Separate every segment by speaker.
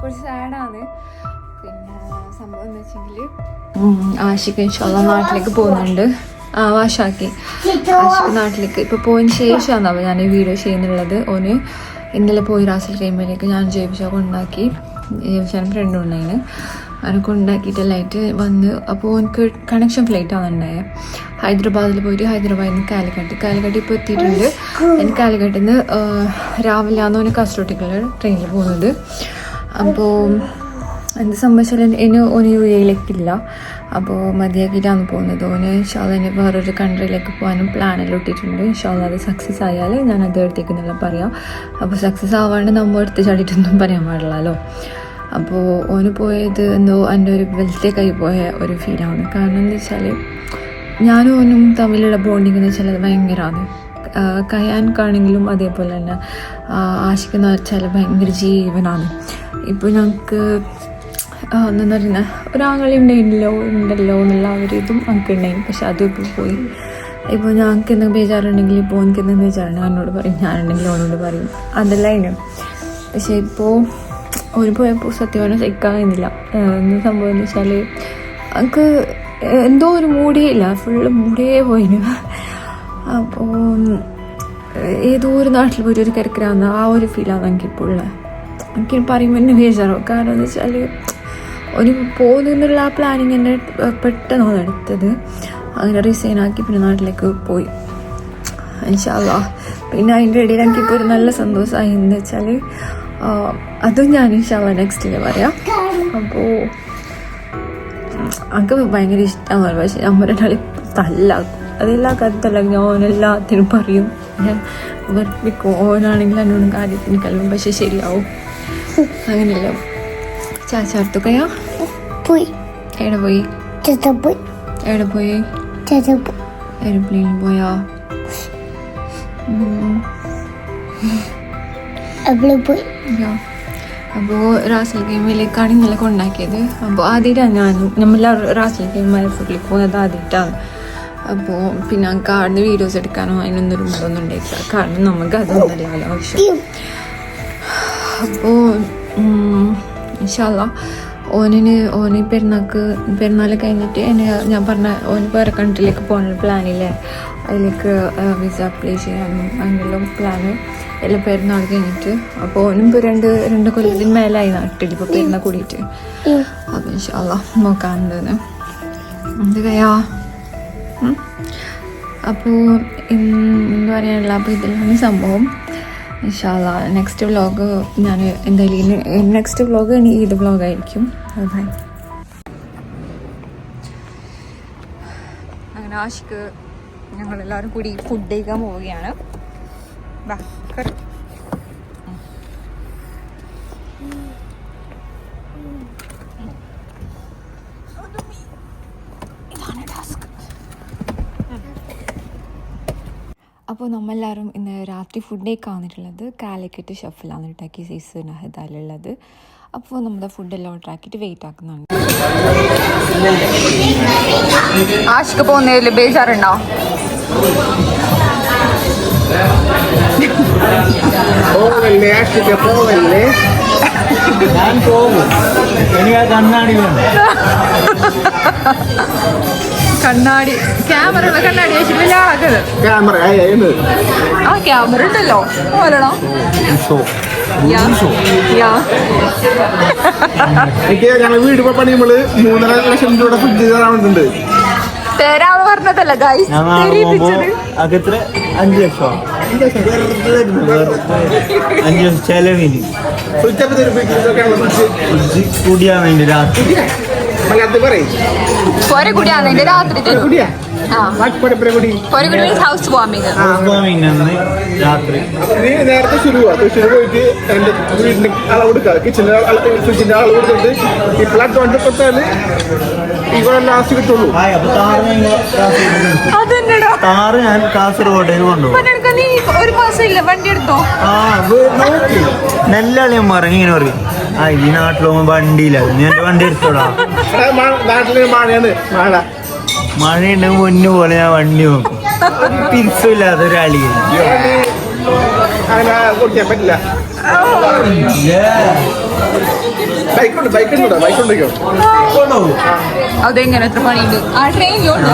Speaker 1: കുറച്ച് സാഡാണ്. പിന്നെ സംഭവം എന്ന് വെച്ചെങ്കിൽ ആഷിക്ക് ഇൻഷാല്ല നാട്ടിലേക്ക് പോകുന്നുണ്ട്. ആ വാഷാക്കി ആഷിക്ക് നാട്ടിലേക്ക്. ഇപ്പോൾ പോയതിന് ശേഷമാണ് ഞാൻ ഈ വീഡിയോ ചെയ്യുന്നുള്ളത്. ഓന് ഇന്നലെ പോയി റാസൽ കഴിയുമ്പോഴേക്ക് ഞാൻ ജയിപ്പിച്ച കൊണ്ടാക്കി. ജയിപ്പിച്ചാൻ ഫ്രണ്ട് ഉണ്ടായിന്. കൊണ്ടാക്കിയിട്ട് ലൈറ്റ് വന്ന് അപ്പോൾ എനിക്ക് കണക്ഷൻ ഫ്ലൈറ്റ് ഉണ്ടായത് ഹൈദരാബാദിൽ പോയിട്ട് ഹൈദരാബാദിൽ നിന്ന് കാലിക്കട്ട്. കാലിക്കട്ട് ഇപ്പോൾ എത്തിയിട്ടുണ്ട്. എനിക്ക് കാലിക്കട്ടിൽ നിന്ന് രാവിലെ അവന് കാസർഗോട്ടേക്കുള്ള ട്രെയിനിൽ പോകുന്നത്. അപ്പോൾ എന്ത് സംഭവിച്ചാലും ഇനി ഓന് യു എയിലേക്കില്ല അപ്പോൾ മതിയാക്കിയിട്ടാണ് പോകുന്നത്. ഓന് ഇൻഷാല്ല വേറൊരു കൺട്രിയിലേക്ക് പോകാനും പ്ലാനെല്ലാം ഇട്ടിട്ടുണ്ട്. ഇൻഷാല്ല അത് സക്സസ് ആയാൽ ഞാൻ അത് എടുത്തേക്കുന്നുള്ള പറയാം. അപ്പോൾ സക്സസ് ആവാണ്ട് നമ്മൾ എടുത്ത് ചാടിയിട്ടൊന്നും പറയാൻ പാടില്ലല്ലോ. അപ്പോൾ ഓന് പോയത് എന്തോ എന്റെ ഒരു വെൽത്തേക്കായി പോയ ഒരു ഫീലാണ് കാരണം എന്ന് വെച്ചാൽ ഞാനും ഓനും തമ്മിലുള്ള ബോണ്ടിങ് എന്ന് വെച്ചാൽ അത് ഭയങ്കരമാണ് കയാൻക്കാണെങ്കിലും അതേപോലെ തന്നെ ആശിക്കുന്ന വെച്ചാൽ ഭയങ്കര ജീവനാണ്. ഇപ്പോൾ ഞങ്ങൾക്ക് എന്താ പറയുക ഒരാങ്ങളി ഉണ്ടായില്ലോ ഉണ്ടല്ലോ എന്നുള്ള ഒരു ഇതും ഞങ്ങൾക്ക് ഉണ്ടായി പക്ഷെ അതും ഇപ്പോൾ പോയി. ഇപ്പോൾ ഞങ്ങൾക്ക് എന്തെങ്കിലും ബേജാറുണ്ടെങ്കിൽ ഇപ്പോൾ എനിക്ക് എന്തെങ്കിലും ബേജാറുണ്ടെങ്കിൽ എന്നോട് പറയും ഞാനുണ്ടെങ്കിൽ ഓനോട് പറയും. അതെല്ലാം അതിന്. പക്ഷേ ഇപ്പോൾ ഒരു പോയപ്പോൾ സത്യം പറഞ്ഞാൽ സഹിക്കാൻ കഴിയുന്നില്ല എന്താ സംഭവം എന്ന് വെച്ചാൽ എനിക്ക് എന്തോ ഒരു മൂടേ ഇല്ല. ഫുള്ള് മൂടേ പോയിന്. അപ്പോൾ ഏതോ ഒരു നാട്ടിൽ പോയിട്ട് ഒരു കരക്കരാന്ന് ആ ഒരു ഫീലാണ് എനിക്കിപ്പോൾ ഉള്ളത് എനിക്ക് പറയുമ്പോൾ എന്നെ ബേജാറാവും. കാരണം എന്ന് വെച്ചാൽ ഒരു പോകുന്നുള്ള ആ പ്ലാനിങ് എന്നെ പെട്ടെന്നാണ് എടുത്തത് അങ്ങനെ റിസൈൻ ആക്കി പിന്നെ നാട്ടിലേക്ക് പോയി. ഇൻഷാല്ല പിന്നെ അതിന്റെ ഇടയിൽ എനിക്കിപ്പോൾ ഒരു നല്ല സന്തോഷമായി. എന്ന് വെച്ചാൽ അതും ഞാൻ ഇൻഷാല്ല നെക്സ്റ്റിൽ പറയാം. അപ്പോൾ എനിക്ക് ഭയങ്കര ഇഷ്ടമാണ് പക്ഷെ നമ്മൾ രണ്ടാളി തല്ലാക്കും അതെല്ലാ കാര്യത്തല്ല ഞാൻ എല്ലാത്തിനും പറയും. ഞാൻ വെറുപ്പിക്കും. ഓനാണെങ്കിൽ എന്നോടും കാര്യത്തിന് കല്ലും പക്ഷെ ശരിയാവും. അങ്ങനെയല്ല ചാച്ചാർത്തുകയാ
Speaker 2: പോയി.
Speaker 1: എവിടെ പോയി?
Speaker 2: പോയി.
Speaker 1: എവിടെ പോയി? എയർപ്ലെയിനിൽ പോയാ.
Speaker 2: പോയി?
Speaker 1: അപ്പോൾ റാസൽ ഗെയിമിലേക്കാണ് ഇന്നലെ കൊണ്ടാക്കിയത്. അപ്പോൾ ആദ്യമായിട്ടാണ് ഞാൻ നമ്മൾ റാസൽ ഗെയിം മലപ്പുറത്തേക്ക് പോകുന്നത് ആദ്യമായിട്ടാണ്. അപ്പോൾ പിന്നെ കാർഡിന് വീഡിയോസ് എടുക്കാനോ അതിനൊന്നും ഒരു മുമ്പൊന്നും ഉണ്ടായിട്ടില്ല കാരണം നമുക്ക് അതൊന്നുമല്ല ആവശ്യം അപ്പോൾ ഇൻഷാല്ല ഓനിന് ഓന് പെരുന്നാൾക്ക് പെരുന്നാൾ കഴിഞ്ഞിട്ട് എന്നെ ഞാൻ പറഞ്ഞ ഓന് വേറെ കൺട്രിയിലേക്ക് പോകാനുള്ള പ്ലാനില്ലേ? അതിലേക്ക് വിസ അപ്ലൈ ചെയ്യാനും അങ്ങനെയുള്ള പ്ലാന്. എല്ലാം പെരുന്നാൾ കഴിഞ്ഞിട്ട്. അപ്പോൾ ഓനും ഇപ്പോൾ രണ്ട് രണ്ട് കൊല്ലത്തിന് മേലായി നാട്ടിൽ ഇപ്പോൾ പെരുന്നാൾ കൂടിയിട്ട്. അപ്പോൾ ഇൻഷാല്ല തന്നെ എന്ത് കയ്യാ അപ്പോൾ എന്താ പറയാനുള്ള അപ്പോൾ ഇതിലാണ് സംഭവം. ഇൻഷാല്ല. നെക്സ്റ്റ് വ്ളോഗ് ഞാൻ എന്തായാലും നെക്സ്റ്റ് വ്ളോഗ് ഇനി ഈദ് വ്ളോഗായിരിക്കും ബൈ അങ്ങനെ ആഷിക്ക് ഞങ്ങളെല്ലാവരും കൂടി ഫുഡ് കഴിക്കാൻ പോവുകയാണ്. വാ അപ്പോൾ നമ്മളെല്ലാവരും ഇന്ന് രാത്രി ഫുഡേക്ക് ആണിട്ടുള്ളത് വന്നിട്ടുള്ളത് കാലിക്കറ്റ് ഷെഫിലാണ് ഉണ്ടാക്കി സൈസ് നഹദാലുള്ളത് അപ്പോൾ നമ്മുടെ ഫുഡെല്ലാം ഓർഡർ ആക്കിയിട്ട് വെയിറ്റ് ആക്കുന്നുണ്ട്. ആഷിക്ക് പോകുന്നതിൽ ബേജാറുണ്ടോ?
Speaker 3: പോവല്ലേ ആഷിക്ക് പോവല്ലേ?
Speaker 4: ഞാൻ പോകും. എനിക്ക് കണ്ണാടി വേണം.
Speaker 1: കണ്ണാടി. ക്യാമറ ഉള്ള കണ്ണാടി വെച്ചിട്ടില്ല ആളാക്കത്
Speaker 3: ക്യാമറ
Speaker 1: ആ ക്യാമറ ഉണ്ടല്ലോ. യാ
Speaker 3: എനിക്ക് ഞങ്ങൾ വീട് പണിയുമ്പോൾ മൂന്നര ലക്ഷം രൂപയുടെ ഫ്രിഡ്ജ് തരാൻ വേണ്ടിട്ടുണ്ട്
Speaker 1: തരാന്ന് പറഞ്ഞതല്ല ഗൈസ്
Speaker 4: അഞ്ച് ലക്ഷം. അഞ്ച് ലക്ഷം. ചെലവിന്. കൂടിയാണ് അതിന്റെ രാത്രി.
Speaker 1: പൊര കുടിയാണ് എന്റെ രാത്രി ഹൗസ് വാമിങ്
Speaker 4: രാത്രി.
Speaker 3: നീ നേരത്തെ തൃശ്ശൂർ പോയിട്ട് എന്റെ വീടിന്റെ കിച്ചണിന്റെ ഇവിടെ ലാസ്റ്റ് കിട്ടുള്ളൂ.
Speaker 4: താറ് ഞാൻ കാസർഗോഡേക്ക് കൊണ്ടുപോകും.
Speaker 1: ഒരു മാസം ഇല്ല. വണ്ടി എടുത്തോ?
Speaker 4: ആ ഇങ്ങനെ പറയും. ആ ഈ നാട്ടിലൊന്നും വണ്ടിയില്ല. നീ എന്റെ വണ്ടി എടുത്തോടാ.
Speaker 3: നാട്ടിൽ മഴയാണ്. മഴ.
Speaker 4: മഴയുണ്ടെങ്കിൽ മുന്നു പോലെ ഞാൻ വണ്ടി നോക്കും. പിരിച്ചില്ല അതൊരു
Speaker 3: അങ്ങനെ ഓടിക്കാൻ പറ്റില്ല. ബൈക്കുണ്ട് ബൈക്കുണ്ട്? ബൈക്കുണ്ടോ?
Speaker 1: അതെങ്ങനെ? എത്ര പണിയുണ്ട്? ആ ട്രെയിനിലുണ്ട്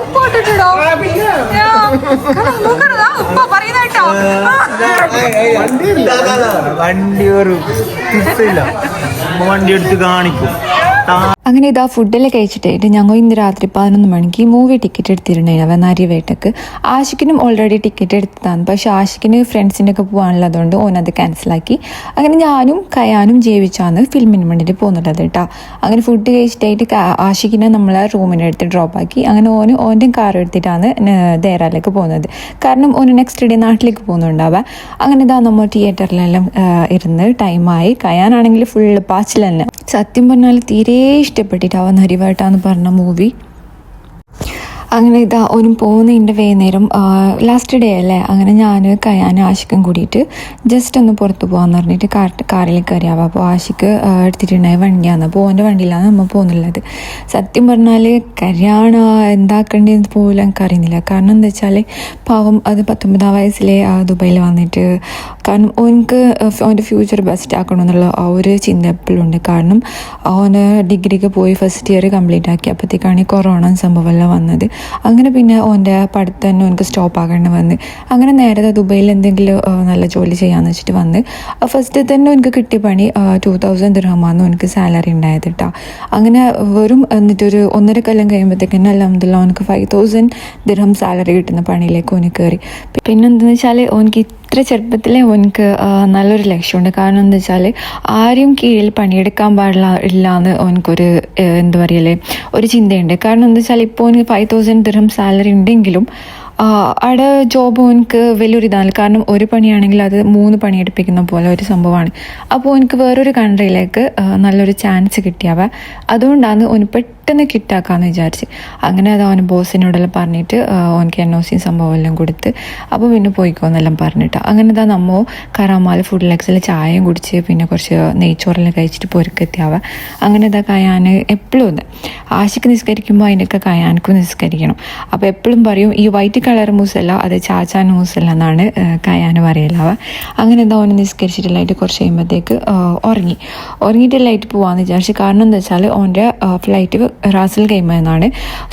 Speaker 1: ഉപ്പോട്ടിട്ടോ
Speaker 4: വണ്ടി ഒരു വണ്ടി എടുത്ത് കാണിക്കും.
Speaker 1: അങ്ങനെ ഇതാ ഫുഡെല്ലാം കഴിച്ചിട്ടായിട്ട് ഞങ്ങൾ ഇന്ന് രാത്രി പതിനൊന്ന് മണിക്ക് മൂവി ടിക്കറ്റ് എടുത്തിട്ടുണ്ടായിരുന്നു. നരിവേട്ടക്ക് ആഷിക്കിനും ഓൾറെഡി ടിക്കറ്റ് എടുത്തതാണ്. പക്ഷെ ആഷിക്കിന് ഫ്രണ്ട്സിന്റെ ഒക്കെ പോകാനുള്ളതുകൊണ്ട് ഓനത് ക്യാൻസലാക്കി അങ്ങനെ ഞാനും കയാനും ജീവിച്ചാണ് ഫിലിമിന് വേണ്ടിയിട്ട് പോകുന്നുള്ളത് കേട്ടോ. അങ്ങനെ ഫുഡ് കഴിച്ചിട്ടായിട്ട് ആശിക്കിനെ നമ്മളെ റൂമിനെടുത്ത് ഡ്രോപ്പ് ആക്കി. അങ്ങനെ ഓന് ഓന്റെ കാർ എടുത്തിട്ടാണ് ദേറാലേക്ക് പോകുന്നത്. കാരണം ഓന് നെക്സ്റ്റ് ഡേ നാട്ടിലേക്ക് പോകുന്നുണ്ടാവുക അങ്ങനെ ഇതാ നമ്മൾ തിയേറ്ററിലെല്ലാം ഇരുന്ന് ടൈമായി കയാനാണെങ്കിൽ ഫുള്ള് പാച്ചിൽ തന്നെ. സത്യം പറഞ്ഞാൽ തീരെ ഇഷ്ടപ്പെട്ടിട്ട് അവൻ ഹരിവേട്ടാന്ന് പറഞ്ഞ മൂവി അങ്ങനെ ഇതാ ഒരു പോകുന്നതിന്റെ വൈകുന്നേരം ലാസ്റ്റ് ഡേ അല്ലേ? അങ്ങനെ ഞാൻ കയാൻ ആഷിക്കും കൂടിയിട്ട് ജസ്റ്റ് ഒന്ന് പുറത്ത് പോകാമെന്ന് പറഞ്ഞിട്ട് കാർ കാറിൽ കയറിയാവുക അപ്പോൾ ആശിക്ക് എടുത്തിട്ടുണ്ടായ വണ്ടിയാണ് അപ്പോൾ ഓന്റെ വണ്ടിയിലാണ് നമ്മൾ പോകുന്നുള്ളത്. സത്യം പറഞ്ഞാൽ കരയാണ് എന്താക്കേണ്ടതെന്ന് പോലും എനിക്കറിയുന്നില്ല. കാരണം എന്താ വെച്ചാൽ പാവം അത് പത്തൊമ്പതാം വയസ്സിലെ ദുബൈയിൽ വന്നിട്ട് കാരണം ഓനക്ക് ഓന്റെ ഫ്യൂച്ചർ ബെസ്റ്റ് ആക്കണമെന്നുള്ള ആ ഒരു ചിന്ത എപ്പോഴും ഉണ്ട്. കാരണം ഓന് ഡിഗ്രിക്ക് പോയി ഫസ്റ്റ് ഇയർ കംപ്ലീറ്റ് ആക്കി അപ്പോഴത്തേക്കാണ് ഈ കൊറോണ സംഭവമെല്ലാം വന്നത്. അങ്ങനെ പിന്നെ ഓന്റെ പഠിത്തം തന്നെ ഓനക്ക് സ്റ്റോപ്പ് ആകേണ്ടി വന്ന്. അങ്ങനെ നേരത്തെ ദുബൈയിൽ എന്തെങ്കിലും നല്ല ജോലി ചെയ്യാമെന്ന് വെച്ചിട്ട് വന്ന്. ഫസ്റ്റ് തന്നെ എനിക്ക് കിട്ടിയ പണി ടു തൗസൻഡ് ദിർഹമാണ് എനിക്ക് സാലറി ഉണ്ടായത് കേട്ടോ അങ്ങനെ വെറും എന്നിട്ടൊരു ഒന്നര കൊല്ലം കഴിയുമ്പോഴത്തേക്കും അലഹമ്മദില്ല ഓനക്ക് ഫൈവ് തൗസൻഡ് ദിർഹം സാലറി കിട്ടുന്ന പണിയിലേക്ക് ഓന് കയറി പിന്നെന്താണെന്ന് വെച്ചാൽ ഓനക്ക് ഇത്ര ചെറുപ്പത്തിലെ ഓനക്ക് നല്ലൊരു ലക്ഷ്യമുണ്ട്. കാരണം എന്താ വെച്ചാൽ ആരും കീഴിൽ പണിയെടുക്കാൻ പാടില്ല ഇല്ല എന്ന് ഓനക്കൊരു എന്താ പറയല്ലേ ഒരു ചിന്തയുണ്ട്. കാരണം എന്താ വെച്ചാൽ ഇപ്പോൾ ഓന് ഫൈവ് തൗസൻഡ് ദിർഹം സാലറി ഉണ്ടെങ്കിലും അവിടെ ജോബ് ഓനക്ക് വലിയൊരു ഇതാണ് കാരണം ഒരു പണിയാണെങ്കിൽ അത് മൂന്ന് പണി എടുപ്പിക്കുന്ന പോലെ ഒരു സംഭവമാണ്. അപ്പോൾ എനിക്ക് വേറൊരു കൺട്രിയിലേക്ക് നല്ലൊരു ചാൻസ് കിട്ടിയവ അതുകൊണ്ടാണ് പെട്ടെന്ന് കിട്ടാക്കാന്ന് വിചാരിച്ച്. അങ്ങനെ അത് അവന് ബോസിനോടെല്ലാം പറഞ്ഞിട്ട് ഓനക്ക് എൻ ഒ സി സംഭവം എല്ലാം കൊടുത്ത് അപ്പോൾ പിന്നെ പോയിക്കോന്നെല്ലാം പറഞ്ഞിട്ട്. അങ്ങനെ ഇതാ നമ്മോ കറാമാൽ ഫുഡ് ലെക്സിൽ ചായയും കുടിച്ച് പിന്നെ കുറച്ച് നെയ്ച്ചോറെല്ലാം കഴിച്ചിട്ട് പൊരുക്കെത്തിയാവുക അങ്ങനെ ഇതാ കയാൻ എപ്പോഴും ഒന്ന് ആശയ്ക്ക് നിസ്കരിക്കുമ്പോൾ അതിന്റെയൊക്കെ കയാനക്കും നിസ്കരിക്കണം. അപ്പോൾ എപ്പോഴും പറയും ഈ വൈറ്റ് കളർ മൂസല്ല അത് ചാച്ചാൻ മൂസല്ല എന്നാണ് കയാൻ പറയലാവ. അങ്ങനെ എന്താ ഓന് നിസ്കരിച്ചിട്ടില്ലായിട്ട് കുറച്ച് കഴിയുമ്പോഴത്തേക്ക് ഉറങ്ങി. ഉറങ്ങിയിട്ടില്ലായിട്ട് പോകാമെന്ന് വിചാരിച്ചു. കാരണം എന്താ വെച്ചാൽ ഓന്റെ ഫ്ലൈറ്റ് റാസൽ കൈമെന്നാണ്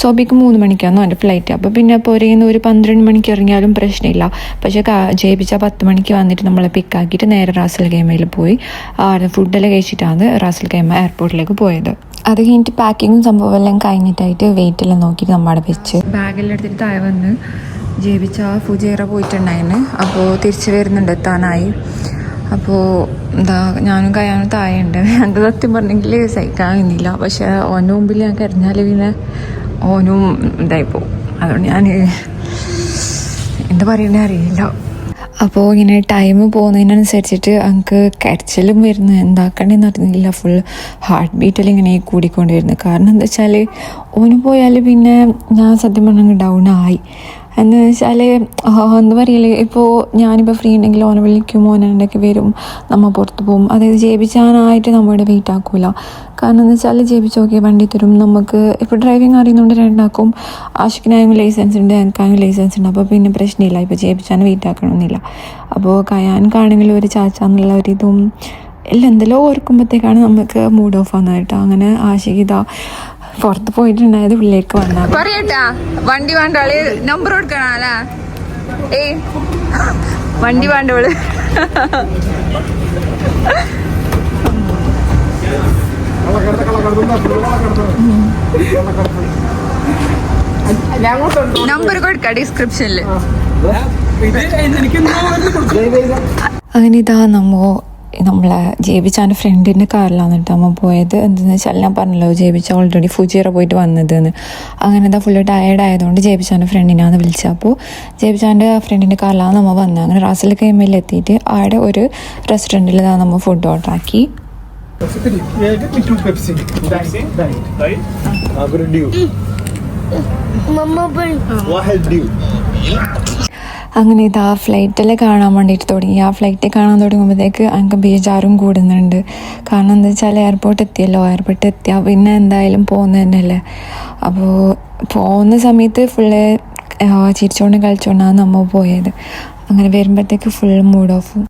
Speaker 1: സോബിക്ക് മൂന്ന് മണിക്കാണ് എന്റെ ഫ്ലൈറ്റ് അപ്പോൾ പിന്നെ പോരുന്ന ഒരു പന്ത്രണ്ട് മണിക്ക് ഇറങ്ങിയാലും പ്രശ്നമില്ല. പക്ഷേ ജയിപ്പിച്ച പത്ത് മണിക്ക് വന്നിട്ട് നമ്മളെ പിക്കാക്കിയിട്ട് നേരെ റാസിൽ കൈമയിൽ പോയി. ഫുഡെല്ലാം കഴിച്ചിട്ടാണ് റാസിൽ കൈമ എയർപോർട്ടിലേക്ക് പോയത്. അത് കഴിഞ്ഞിട്ട് പാക്കിങ്ങും സംഭവം എല്ലാം കഴിഞ്ഞിട്ടായിട്ട് വെയിറ്റ് എല്ലാം നോക്കിയിട്ട് നമ്മുടെ വെച്ച്. ബാഗെല്ലാം എടുത്തിട്ട് താഴെ വന്ന് ജയിപ്പിച്ച ഫുജേറ പോയിട്ടുണ്ടായിരുന്നു അപ്പോൾ തിരിച്ചു വരുന്നുണ്ട് എത്താനായി. അപ്പോൾ എന്താ ഞാനും കയ്യാനും താഴെയുണ്ട്. എന്റെ സത്യം പറഞ്ഞെങ്കിൽ സഹിക്കാൻ നിന്നില്ല പക്ഷേ ഓന്റെ മുമ്പിൽ ഞാൻ കരഞ്ഞാൽ പിന്നെ ഓനും ഇതായിപ്പോ അതുകൊണ്ട് ഞാൻ എന്താ പറയണേ അറിയില്ല. അപ്പോൾ ഇങ്ങനെ ടൈം പോകുന്നതിനനുസരിച്ചിട്ട് എനിക്ക് കരച്ചിലും വരുന്നു. എന്താക്കണ്ടെന്ന് അറിഞ്ഞില്ല. ഫുൾ ഹാർട്ട് ബീറ്റെല്ലാം ഇങ്ങനെ കൂടിക്കൊണ്ട് വരുന്നു കാരണം എന്താ വെച്ചാൽ ഓന് പോയാൽ പിന്നെ ഞാൻ സത്യം പറഞ്ഞാൽ ഡൗൺ ആയി. എന്ന് വെച്ചാൽ എന്താ പറയൽ? ഇപ്പോൾ ഞാനിപ്പോൾ ഫ്രീ ഉണ്ടെങ്കിൽ ഓനെ വിളിക്കും ഓനുണ്ടെങ്കിൽ വരും നമ്മൾ പുറത്ത് പോകും. അതായത് ജയിപ്പിച്ചാനായിട്ട് നമ്മുടെ വെയിറ്റ് ആക്കൂല. കാരണം എന്ന് വെച്ചാൽ ജയിപ്പിച്ച് നോക്കിയാൽ വണ്ടി തരും. നമുക്ക് ഇപ്പോൾ ഡ്രൈവിംഗ് അറിയുന്നതുകൊണ്ട് രണ്ടാക്കും. ആഷിക്കിനായും ലൈസൻസ് ഉണ്ട് എനിക്കായും ലൈസൻസ് ഉണ്ട്. അപ്പോൾ പിന്നെ പ്രശ്നമില്ല. ഇപ്പോൾ ജയിപ്പിച്ചാൻ വെയിറ്റ് ആക്കണമെന്നില്ല അപ്പോൾ കയാൻക്കാണെങ്കിലും ഒരു ചാച്ച ചാച്ചാന്നുള്ള ഒരിതും എല്ലാം എന്തെല്ലോ ഓർക്കുമ്പോഴത്തേക്കാണ് നമുക്ക് മൂഡ് ഓഫ് ആകുന്നത് കേട്ടോ അങ്ങനെ ആഷിക് ഇതാ പുറത്ത് പോയിട്ടുണ്ടായത് ഉള്ളിലേക്ക് വന്നാൽ
Speaker 5: പറയട്ടാ വണ്ടി വേണ്ട നമ്പർ കൊടുക്കണല്ലേ ഏ വണ്ടി വേണ്ടവൾ നമ്പർ കൊടുക്ക ഡിസ്ക്രിപ്ഷനിൽ
Speaker 1: അങ്ങനെ ഇതാ നമ്മ നമ്മളെ ജേബിച്ചാന്റെ ഫ്രണ്ടിന്റെ കാറിലാണ് കേട്ടോ അമ്മ പോയത് എന്താണെന്ന് വെച്ചാൽ ഞാൻ പറഞ്ഞല്ലോ ജേബിച്ച ഓൾറെഡി ഫുജിയറ പോയിട്ട് വന്നതെന്ന് അങ്ങനെ എന്താ ഫുള്ള് ടയേർഡ് ആയതുകൊണ്ട് ജേബിച്ചാന്റെ ഫ്രണ്ടിനാണ് വിളിച്ചത് അപ്പോൾ ജേബിച്ചാന്റെ ഫ്രണ്ടിന്റെ കാറിലാണ് നമ്മൾ വന്നത് അങ്ങനെ റാസൽ കൈമയിൽ എത്തിയിട്ട് അവിടെ ഒരു റെസ്റ്റോറന്റിൽ നമ്മൾ ഫുഡ് ഓർഡർ ആക്കി
Speaker 3: Yeah,
Speaker 1: അങ്ങനെ ഇത് ആ ഫ്ലൈറ്റിൽ കാണാൻ വേണ്ടിയിട്ട് തുടങ്ങി. ആ ഫ്ലൈറ്റ് കാണാൻ തുടങ്ങുമ്പോഴത്തേക്ക് എനിക്ക് ബേജാറും കൂടുന്നുണ്ട്. കാരണം എന്താ വെച്ചാൽ എയർപോർട്ട് എത്തിയല്ലോ. എയർപോർട്ട് എത്തിയാൽ പിന്നെ എന്തായാലും പോകുന്നത് തന്നെയല്ലേ? അപ്പോൾ പോകുന്ന സമയത്ത് ഫുള്ള് ചിരിച്ചോണ്ടും കളിച്ചോണ്ടാണ് നമ്മൾ പോയത്. അങ്ങനെ വരുമ്പോഴത്തേക്ക് ഫുൾ മൂഡ് ഓഫും